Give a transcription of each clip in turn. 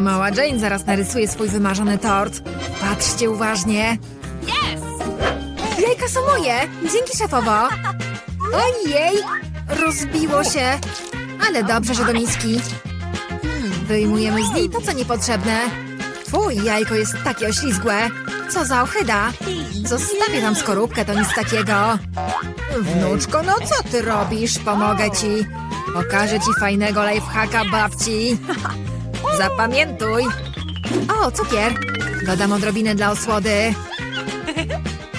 Mała Jane zaraz narysuje swój wymarzony tort. Patrzcie uważnie. Jajka są moje! Dzięki szefowo! Ojej! Rozbiło się! Ale dobrze, że do miski. Hmm, Wyjmujemy z niej to, co niepotrzebne. Twój jajko jest takie oślizgłe. Co za ochyda! Zostawię tam skorupkę, to nic takiego. Wnuczko, no co ty robisz? Pomogę ci. Pokażę ci fajnego lifehacka babci. Zapamiętuj. O, cukier. Dodam odrobinę dla osłody.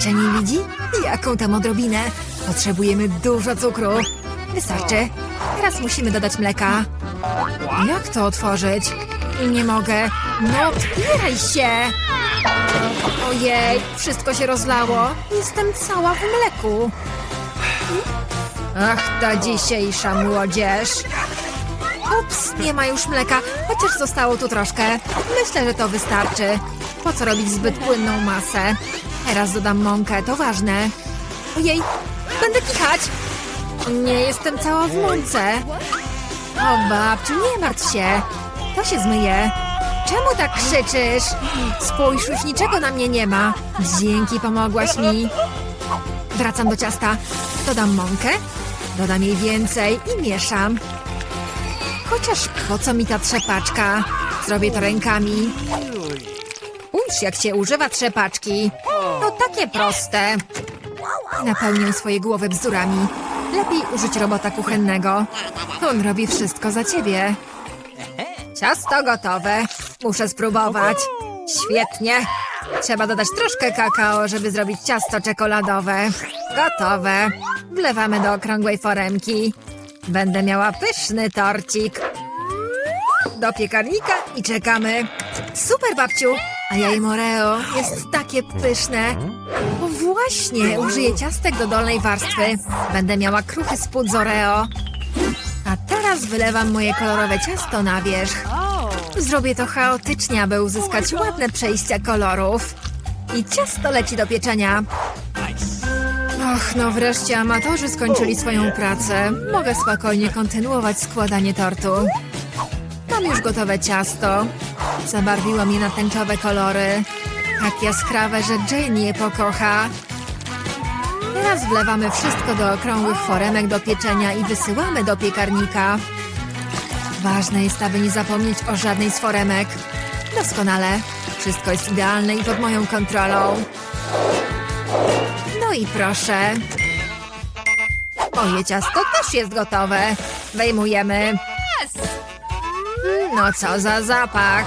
Czy nie widzi? Jaką tam odrobinę? Potrzebujemy dużo cukru. Wystarczy. Teraz musimy dodać mleka. Jak to otworzyć? Nie mogę. No otwieraj się! Ojej, wszystko się rozlało. Jestem cała w mleku. Ach, ta dzisiejsza młodzież. Ups, nie ma już mleka, chociaż zostało tu troszkę. Myślę, że to wystarczy. Po co robić zbyt płynną masę? Teraz dodam mąkę, to ważne. Ojej, będę kichać. Nie jestem cała w mące. O babciu, nie martw się. To się zmyje. Czemu tak krzyczysz? Spójrz, już niczego na mnie nie ma. Dzięki, pomogłaś mi. Wracam do ciasta. Dodam mąkę, dodam jej więcej i mieszam. Chociaż po co mi ta trzepaczka? Zrobię to rękami. Spójrz, jak się używa trzepaczki. To takie proste. Napełnię swoje głowy bzdurami. Lepiej użyć robota kuchennego. On robi wszystko za ciebie. Ciasto gotowe. Muszę spróbować. Świetnie. Trzeba dodać troszkę kakao, żeby zrobić ciasto czekoladowe. Gotowe. Wlewamy do okrągłej foremki. Będę miała pyszny torcik. Do piekarnika i czekamy. Super, babciu! A jaj Moreo jest takie pyszne. O właśnie, użyję ciastek do dolnej warstwy. Będę miała kruchy spód z Oreo. A teraz wylewam moje kolorowe ciasto na wierzch. Zrobię to chaotycznie, aby uzyskać ładne przejścia kolorów. I ciasto leci do pieczenia. Och, no wreszcie amatorzy skończyli swoją pracę. Mogę spokojnie kontynuować składanie tortu. Mam już gotowe ciasto. Zabarwiłam je na tęczowe kolory. Tak jaskrawe, że Jane je pokocha. Teraz wlewamy wszystko do okrągłych foremek do pieczenia i wysyłamy do piekarnika. Ważne jest, aby nie zapomnieć o żadnej z foremek. Doskonale. Wszystko jest idealne i pod moją kontrolą. I proszę. Moje ciasto też jest gotowe. Wejmujemy. No co za zapach.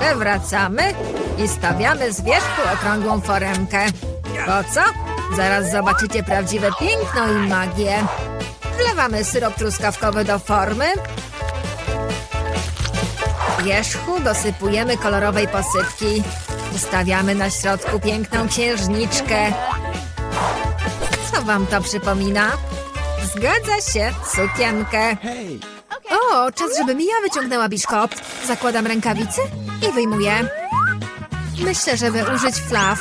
Przewracamy i stawiamy z wierzchu okrągłą foremkę. Po co? Zaraz zobaczycie prawdziwe piękno i magię. Wlewamy syrop truskawkowy do formy. Wierzchu dosypujemy kolorowej posypki. Ustawiamy na środku piękną księżniczkę. Wam to przypomina? Zgadza się, sukienkę. O, czas, żebym ja wyciągnęła biszkopt. Zakładam rękawice i wyjmuję. Myślę, żeby użyć flaw.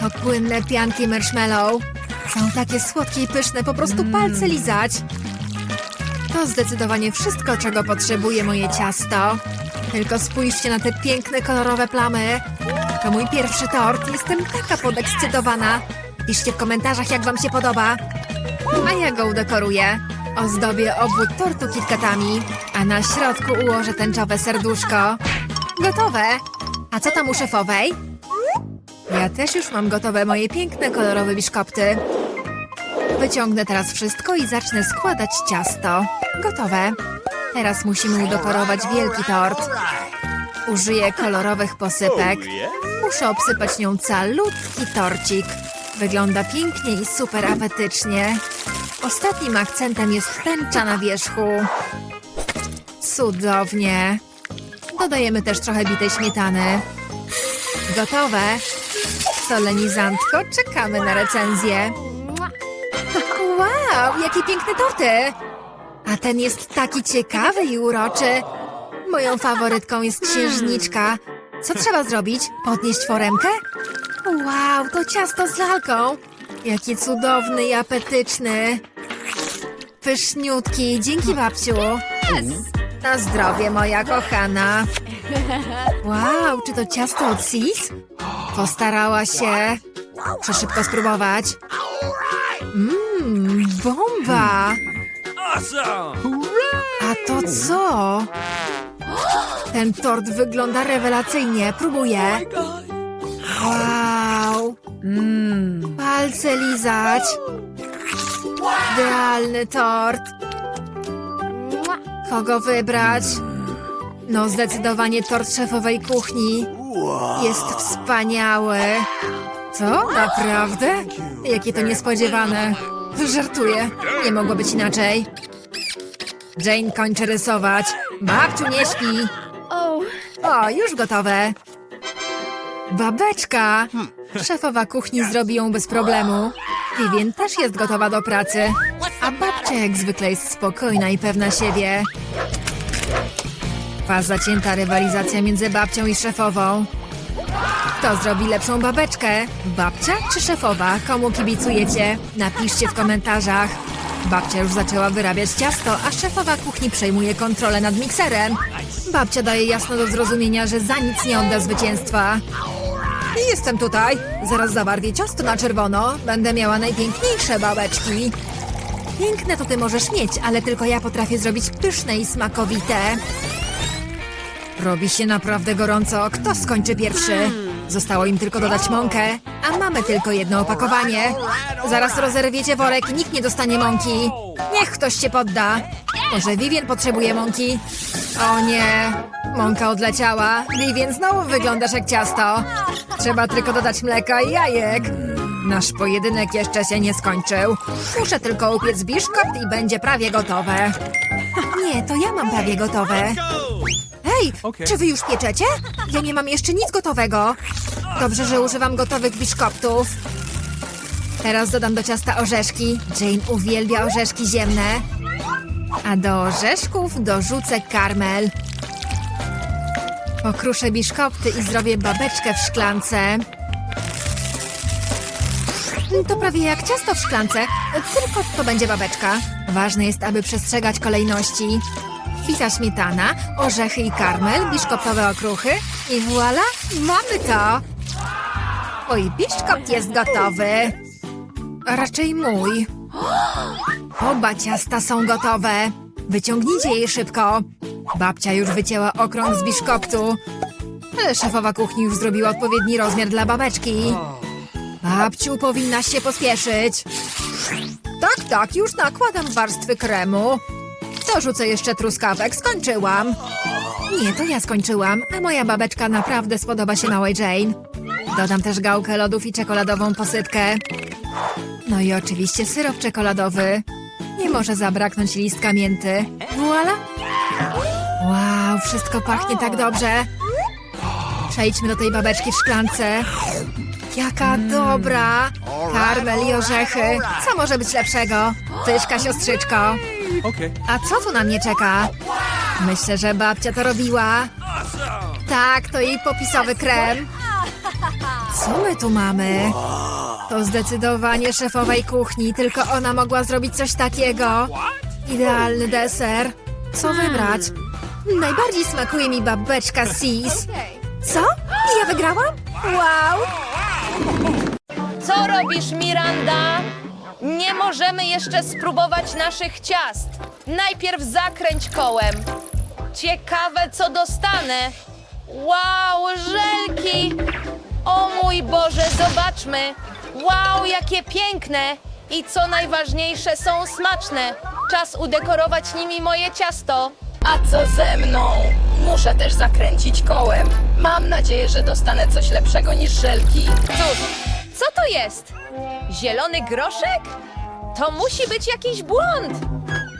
To płynne pianki marshmallow. Są takie słodkie i pyszne, po prostu palce lizać. To zdecydowanie wszystko, czego potrzebuje moje ciasto. Tylko spójrzcie na te piękne, kolorowe plamy. To mój pierwszy tort. Jestem taka podekscytowana. Piszcie w komentarzach, jak wam się podoba. A ja go udekoruję. Ozdobię obwód tortu kitkatami, a na środku ułożę tęczowe serduszko. Gotowe! A co tam u szefowej? Ja też już mam gotowe moje piękne, kolorowe biszkopty. Wyciągnę teraz wszystko i zacznę składać ciasto. Gotowe. Teraz musimy udekorować wielki tort. Użyję kolorowych posypek. Muszę obsypać nią calutki torcik. Wygląda pięknie i super apetycznie. Ostatnim akcentem jest tęcza na wierzchu. Cudownie. Dodajemy też trochę bitej śmietany. Gotowe. Solenizantko, czekamy na recenzję. Wow, jakie piękne torty! A ten jest taki ciekawy i uroczy. Moją faworytką jest księżniczka. Co trzeba zrobić? Podnieść foremkę? Wow, to ciasto z lalką. Jaki cudowny i apetyczny. Pyszniutki, dzięki babciu. Na zdrowie, moja kochana. Wow, czy to ciasto od Sis? Postarała się. Muszę szybko spróbować. Mmm, bomba! A to co? Ten tort wygląda rewelacyjnie. Próbuję. Wow! Mmm, palce lizać. Idealny tort. Kogo wybrać? No, zdecydowanie tort szefowej kuchni. Jest wspaniały. Co? Naprawdę? Jakie to niespodziewane. Żartuję. Nie mogło być inaczej. Jane kończy rysować. Babciu, nie śpi. O, już gotowe. Babeczka. Szefowa kuchni zrobi ją bez problemu. Vivien też jest gotowa do pracy. A babcia jak zwykle jest spokojna i pewna siebie. Trwa zacięta rywalizacja między babcią i szefową. Kto zrobi lepszą babeczkę? Babcia czy szefowa? Komu kibicujecie? Napiszcie w komentarzach. Babcia już zaczęła wyrabiać ciasto, a szefowa kuchni przejmuje kontrolę nad mikserem. Babcia daje jasno do zrozumienia, że za nic nie odda zwycięstwa. Jestem tutaj. Zaraz zabarwię ciasto na czerwono. Będę miała najpiękniejsze babeczki. Piękne to ty możesz mieć, ale tylko ja potrafię zrobić pyszne i smakowite. Robi się naprawdę gorąco. Kto skończy pierwszy? Zostało im tylko dodać mąkę, a mamy tylko jedno opakowanie. Zaraz rozerwiecie worek i nikt nie dostanie mąki. Niech ktoś się podda. Może Vivien potrzebuje mąki? O nie, mąka odleciała. Vivien, znowu wyglądasz jak ciasto. Trzeba tylko dodać mleka i jajek. Nasz pojedynek jeszcze się nie skończył. Muszę tylko upiec biszkopt i będzie prawie gotowe. Nie, to ja mam prawie gotowe. Hej, czy wy już pieczecie? Ja nie mam jeszcze nic gotowego. Dobrze, że używam gotowych biszkoptów. Teraz dodam do ciasta orzeszki. Jane uwielbia orzeszki ziemne. A do orzeszków dorzucę karmel. Pokruszę biszkopty i zrobię babeczkę w szklance. To prawie jak ciasto w szklance, tylko to będzie babeczka. Ważne jest, aby przestrzegać kolejności. Bita śmietana, orzechy i karmel, biszkoptowe okruchy i voila, mamy to! Mój biszkopt jest gotowy. Raczej mój. Oba ciasta są gotowe. Wyciągnijcie je szybko. Babcia już wycięła okrąg z biszkoptu. Szefowa kuchni już zrobiła odpowiedni rozmiar dla babeczki. Babciu, powinnaś się pospieszyć. Tak, tak, już nakładam warstwy kremu. Dorzucę jeszcze truskawek, skończyłam. Nie, to ja skończyłam, a moja babeczka naprawdę spodoba się małej Jane. Dodam też gałkę lodów i czekoladową posypkę. No i oczywiście syrop czekoladowy. Nie może zabraknąć listka mięty. Voila! Wow, wszystko pachnie tak dobrze. Przejdźmy do tej babeczki w szklance. Jaka dobra! Karmel i orzechy. Co może być lepszego? Pyszka, siostrzyczko. A co tu na mnie czeka? Myślę, że babcia to robiła. Tak, to jej popisowy krem. Co my tu mamy? To zdecydowanie szefowej kuchni, tylko ona mogła zrobić coś takiego. Idealny deser. Co wybrać? Najbardziej smakuje mi babeczka Sis. Co? Ja wygrałam? Wow! Co robisz, Miranda? Nie możemy jeszcze spróbować naszych ciast. Najpierw zakręć kołem. Ciekawe, co dostanę. Wow, żelki! O mój Boże, zobaczmy. Wow, jakie piękne! I co najważniejsze, są smaczne. Czas udekorować nimi moje ciasto. A co ze mną? Muszę też zakręcić kołem. Mam nadzieję, że dostanę coś lepszego niż żelki. Cóż, co to jest? Zielony groszek? To musi być jakiś błąd.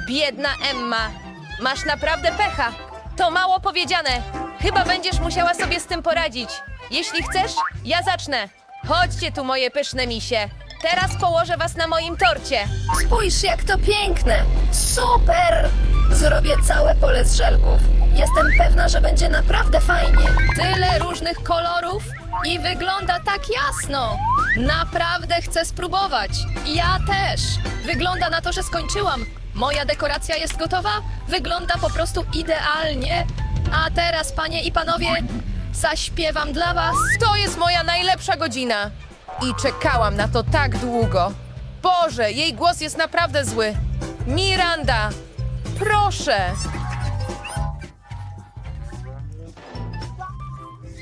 Biedna Emma. Masz naprawdę pecha. To mało powiedziane. Chyba będziesz musiała sobie z tym poradzić. Jeśli chcesz, ja zacznę. Chodźcie tu, moje pyszne misie. Teraz położę was na moim torcie. Spójrz, jak to piękne! Super! Zrobię całe pole z żelków. Jestem pewna, że będzie naprawdę fajnie. Tyle różnych kolorów i wygląda tak jasno. Naprawdę chcę spróbować. Ja też. Wygląda na to, że skończyłam. Moja dekoracja jest gotowa. Wygląda po prostu idealnie. A teraz, panie i panowie, zaśpiewam dla was. To jest moja najlepsza godzina. I czekałam na to tak długo. Boże, jej głos jest naprawdę zły. Miranda, proszę.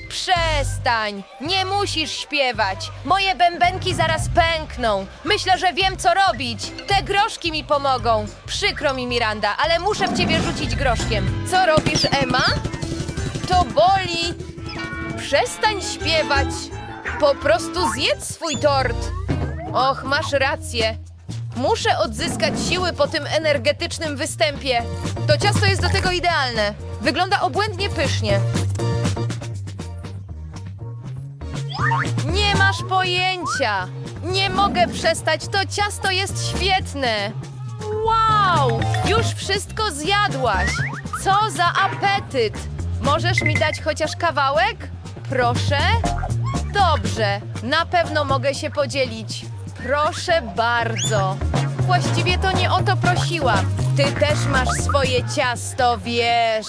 Przestań! Nie musisz śpiewać. Moje bębenki zaraz pękną. Myślę, że wiem, co robić. Te groszki mi pomogą. Przykro mi, Miranda, ale muszę w ciebie rzucić groszkiem. Co robisz, Emma? To boli. Przestań śpiewać. Po prostu zjedz swój tort. Och, masz rację. Muszę odzyskać siły po tym energetycznym występie. To ciasto jest do tego idealne. Wygląda obłędnie pysznie. Nie masz pojęcia. Nie mogę przestać. To ciasto jest świetne. Wow! Już wszystko zjadłaś. Co za apetyt. Możesz mi dać chociaż kawałek? Proszę? Dobrze. Na pewno mogę się podzielić. Proszę bardzo. Właściwie to nie o to prosiłam. Ty też masz swoje ciasto, wiesz.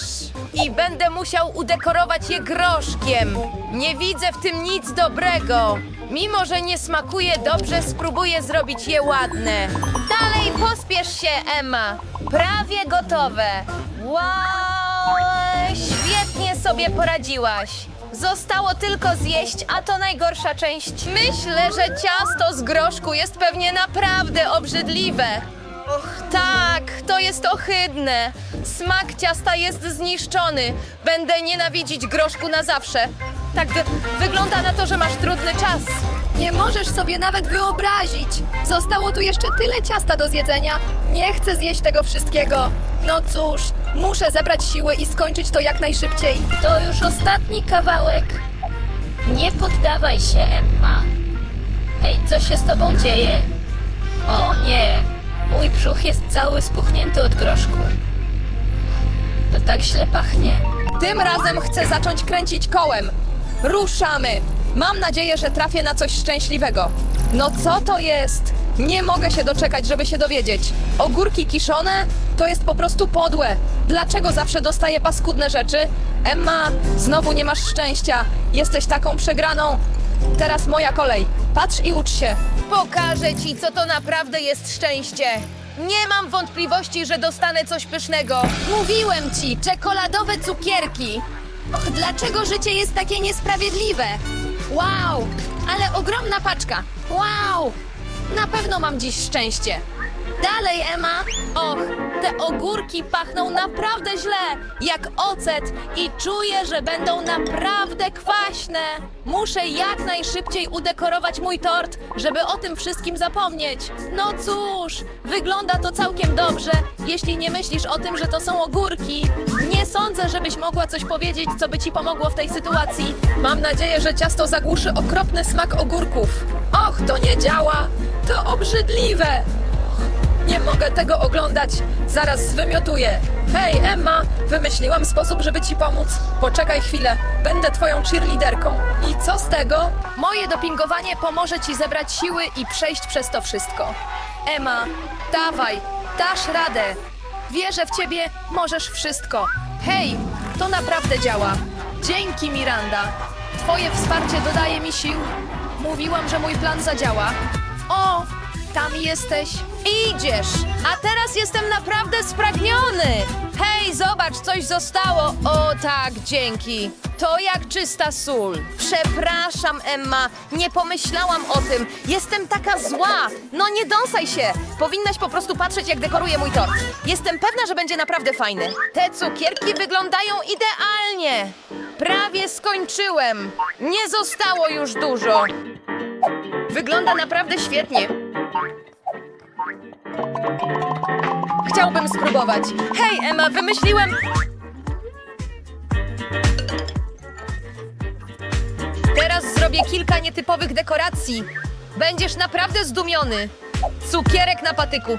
I będę musiał udekorować je groszkiem. Nie widzę w tym nic dobrego. Mimo, że nie smakuje dobrze, spróbuję zrobić je ładne. Dalej pospiesz się, Emma. Prawie gotowe. Wow! Świetnie sobie poradziłaś. Zostało tylko zjeść, a to najgorsza część. Myślę, że ciasto z groszku jest pewnie naprawdę obrzydliwe. Och, tak, to jest ohydne. Smak ciasta jest zniszczony. Będę nienawidzić groszku na zawsze. Tak wy- wygląda na to, że masz trudny czas. Nie możesz sobie nawet wyobrazić. Zostało tu jeszcze tyle ciasta do zjedzenia. Nie chcę zjeść tego wszystkiego. No cóż, muszę zebrać siły i skończyć to jak najszybciej. To już ostatni kawałek. Nie poddawaj się, Emma. Hej, co się z tobą dzieje? O nie, mój brzuch jest cały spuchnięty od groszku. To tak źle pachnie. Tym razem chcę zacząć kręcić kołem. Ruszamy! Mam nadzieję, że trafię na coś szczęśliwego. No co to jest? Nie mogę się doczekać, żeby się dowiedzieć. Ogórki kiszone to jest po prostu podłe. Dlaczego zawsze dostaję paskudne rzeczy? Emma, znowu nie masz szczęścia. Jesteś taką przegraną. Teraz moja kolej. Patrz i ucz się. Pokażę ci, co to naprawdę jest szczęście. Nie mam wątpliwości, że dostanę coś pysznego. Mówiłem ci, czekoladowe cukierki. Och, dlaczego życie jest takie niesprawiedliwe? Wow, ale ogromna paczka. Wow, na pewno mam dziś szczęście. Dalej, Emma. Och, te ogórki pachną naprawdę źle, jak ocet i czuję, że będą naprawdę kwaśne. Muszę jak najszybciej udekorować mój tort, żeby o tym wszystkim zapomnieć. No cóż, wygląda to całkiem dobrze, jeśli nie myślisz o tym, że to są ogórki. Nie sądzę, żebyś mogła coś powiedzieć, co by ci pomogło w tej sytuacji. Mam nadzieję, że ciasto zagłuszy okropny smak ogórków. Och, to nie działa! To obrzydliwe! Nie mogę tego oglądać. Zaraz zwymiotuję. Hej, Emma, wymyśliłam sposób, żeby ci pomóc. Poczekaj chwilę. Będę twoją cheerleaderką. I co z tego? Moje dopingowanie pomoże ci zebrać siły i przejść przez to wszystko. Emma, dawaj, dasz radę. Wierzę w ciebie, możesz wszystko. Hej, to naprawdę działa. Dzięki, Miranda. Twoje wsparcie dodaje mi sił. Mówiłam, że mój plan zadziała. O, tam jesteś. Idziesz. A teraz jestem naprawdę spragniony. Hej, zobacz, coś zostało. O tak, dzięki. To jak czysta sól. Przepraszam, Emma. Nie pomyślałam o tym. Jestem taka zła. No nie dąsaj się. Powinnaś po prostu patrzeć, jak dekoruję mój tort. Jestem pewna, że będzie naprawdę fajny. Te cukierki wyglądają idealnie. Prawie skończyłem. Nie zostało już dużo. Wygląda naprawdę świetnie. Chciałbym spróbować. Hej, Emma, wymyśliłem. Teraz zrobię kilka nietypowych dekoracji. Będziesz naprawdę zdumiony. Cukierek na patyku.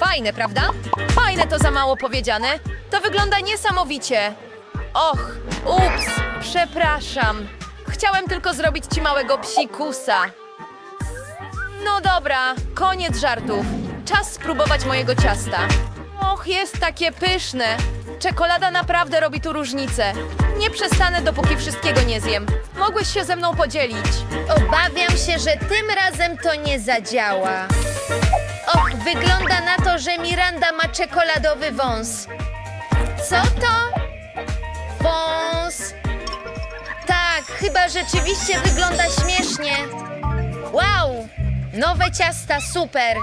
Fajne, prawda? Fajne to za mało powiedziane. To wygląda niesamowicie. Och, ups, przepraszam. Chciałem tylko zrobić ci małego psikusa. No dobra, koniec żartów. Czas spróbować mojego ciasta. Och, jest takie pyszne. Czekolada naprawdę robi tu różnicę. Nie przestanę, dopóki wszystkiego nie zjem. Mogłeś się ze mną podzielić. Obawiam się, że tym razem to nie zadziała. Och, wygląda na to, że Miranda ma czekoladowy wąs. Co to? Wąs. Tak, chyba rzeczywiście wygląda śmiesznie. Wow! Nowe ciasta, super.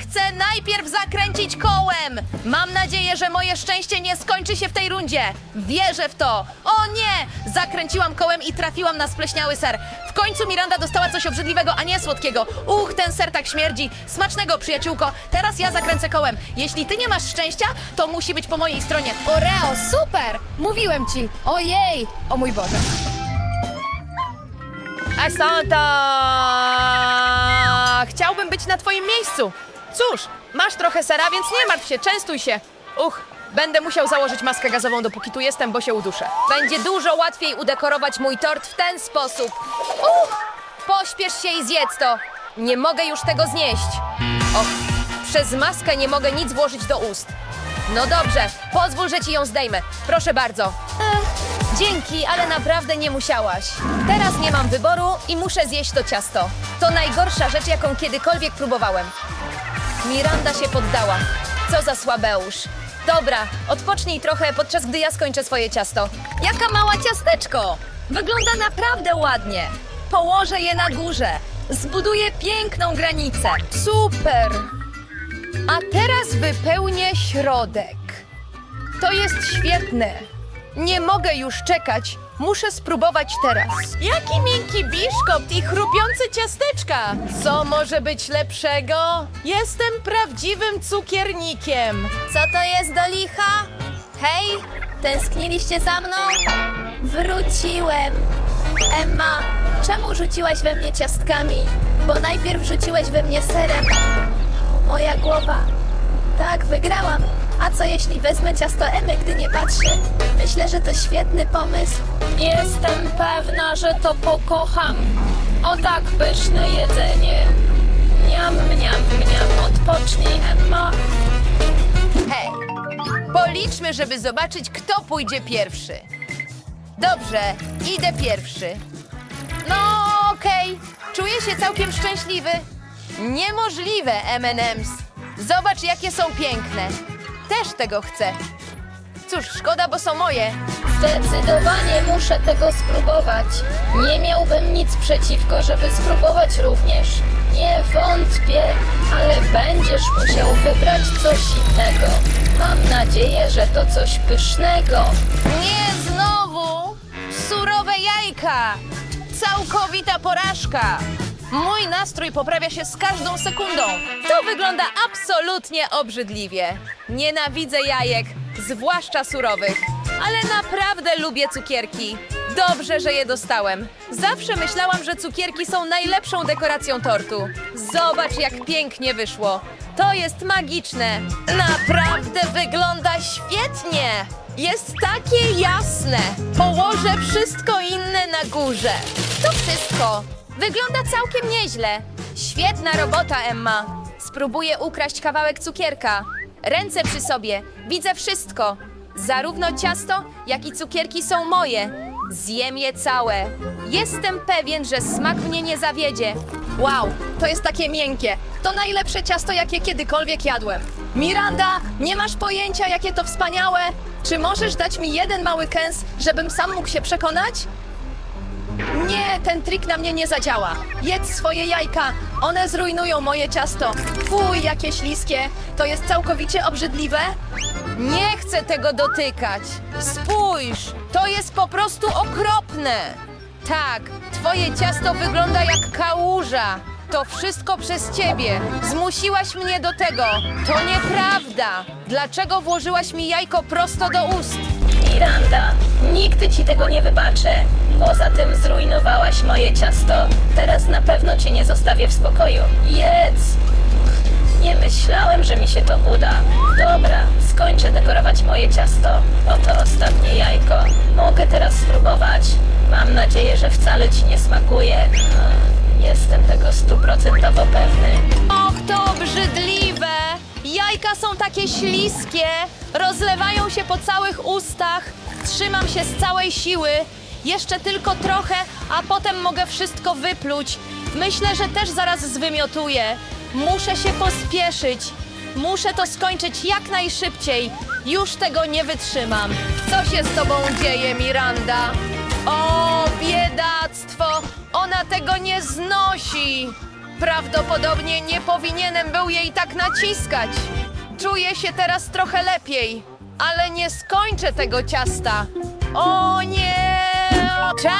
Chcę najpierw zakręcić kołem. Mam nadzieję, że moje szczęście nie skończy się w tej rundzie. Wierzę w to. O nie! Zakręciłam kołem i trafiłam na spleśniały ser. W końcu Miranda dostała coś obrzydliwego, a nie słodkiego. Uch, ten ser tak śmierdzi. Smacznego, przyjaciółko. Teraz ja zakręcę kołem. Jeśli ty nie masz szczęścia, to musi być po mojej stronie. Oreo, super! Mówiłem ci! Ojej! O mój Boże! Asanta! Chciałbym być na twoim miejscu. Cóż, masz trochę sera, więc nie martw się, częstuj się. Uch, będę musiał założyć maskę gazową, dopóki tu jestem, bo się uduszę. Będzie dużo łatwiej udekorować mój tort w ten sposób. Uch, pośpiesz się i zjedz to. Nie mogę już tego znieść. Och, przez maskę nie mogę nic włożyć do ust. No dobrze, pozwól, że ci ją zdejmę. Proszę bardzo. Dzięki, ale naprawdę nie musiałaś. Teraz nie mam wyboru i muszę zjeść to ciasto. To najgorsza rzecz, jaką kiedykolwiek próbowałem. Miranda się poddała. Co za słabeusz. Dobra, odpocznij trochę, podczas gdy ja skończę swoje ciasto. Jaka mała ciasteczko! Wygląda naprawdę ładnie. Położę je na górze. Zbuduję piękną granicę. Super! A teraz wypełnię środek. To jest świetne. Nie mogę już czekać. Muszę spróbować teraz. Jaki miękki biszkopt i chrupiące ciasteczka! Co może być lepszego? Jestem prawdziwym cukiernikiem. Co to jest do licha? Hej, tęskniliście za mną? Wróciłem. Emma, czemu rzuciłaś we mnie ciastkami? Bo najpierw rzuciłeś we mnie serem. Moja głowa. Tak, wygrałam. A co jeśli wezmę ciasto Emy, gdy nie patrzy? Myślę, że to świetny pomysł. Jestem pewna, że to pokocham. O tak pyszne jedzenie. Niam, mniam, mniam. Odpocznij, Emma. Hej, policzmy, żeby zobaczyć, kto pójdzie pierwszy. Dobrze, idę pierwszy. No, okej, czuję się całkiem szczęśliwy. Niemożliwe, M&M's. Zobacz, jakie są piękne. Też tego chcę. Cóż, szkoda, bo są moje. Zdecydowanie muszę tego spróbować. Nie miałbym nic przeciwko, żeby spróbować również. Nie wątpię, ale będziesz musiał wybrać coś innego. Mam nadzieję, że to coś pysznego. Nie znowu! Surowe jajka! Całkowita porażka! Mój nastrój poprawia się z każdą sekundą. To wygląda absolutnie obrzydliwie. Nienawidzę jajek, zwłaszcza surowych. Ale naprawdę lubię cukierki. Dobrze, że je dostałem. Zawsze myślałam, że cukierki są najlepszą dekoracją tortu. Zobacz, jak pięknie wyszło. To jest magiczne. Naprawdę wygląda świetnie. Jest takie jasne. Położę wszystko inne na górze. To wszystko. Wygląda całkiem nieźle. Świetna robota, Emma. Spróbuję ukraść kawałek cukierka. Ręce przy sobie. Widzę wszystko. Zarówno ciasto, jak i cukierki są moje. Zjem je całe. Jestem pewien, że smak mnie nie zawiedzie. Wow, to jest takie miękkie. To najlepsze ciasto, jakie kiedykolwiek jadłem. Miranda, nie masz pojęcia, jakie to wspaniałe. Czy możesz dać mi jeden mały kęs, żebym sam mógł się przekonać? Nie, ten trik na mnie nie zadziała. Jedz swoje jajka, one zrujnują moje ciasto. Fuj, jakie śliskie. To jest całkowicie obrzydliwe. Nie chcę tego dotykać. Spójrz, to jest po prostu okropne. Tak, twoje ciasto wygląda jak kałuża. To wszystko przez ciebie. Zmusiłaś mnie do tego. To nieprawda. Dlaczego włożyłaś mi jajko prosto do ust? Miranda, nigdy ci tego nie wybaczę. Poza tym zrujnowałaś moje ciasto. Teraz na pewno cię nie zostawię w spokoju. Jedz! Nie myślałem, że mi się to uda. Dobra, skończę dekorować moje ciasto. Oto ostatnie jajko. Mogę teraz spróbować. Mam nadzieję, że wcale ci nie smakuje. Jestem tego stuprocentowo pewny. Och, to obrzydliwe! Jajka są takie śliskie, rozlewają się po całych ustach. Trzymam się z całej siły. Jeszcze tylko trochę, a potem mogę wszystko wypluć. Myślę, że też zaraz zwymiotuję. Muszę się pospieszyć. Muszę to skończyć jak najszybciej. Już tego nie wytrzymam. Co się z tobą dzieje, Miranda? O, biedactwo! Ona tego nie znosi! Prawdopodobnie nie powinienem był jej tak naciskać. Czuję się teraz trochę lepiej, ale nie skończę tego ciasta. O nie! Czas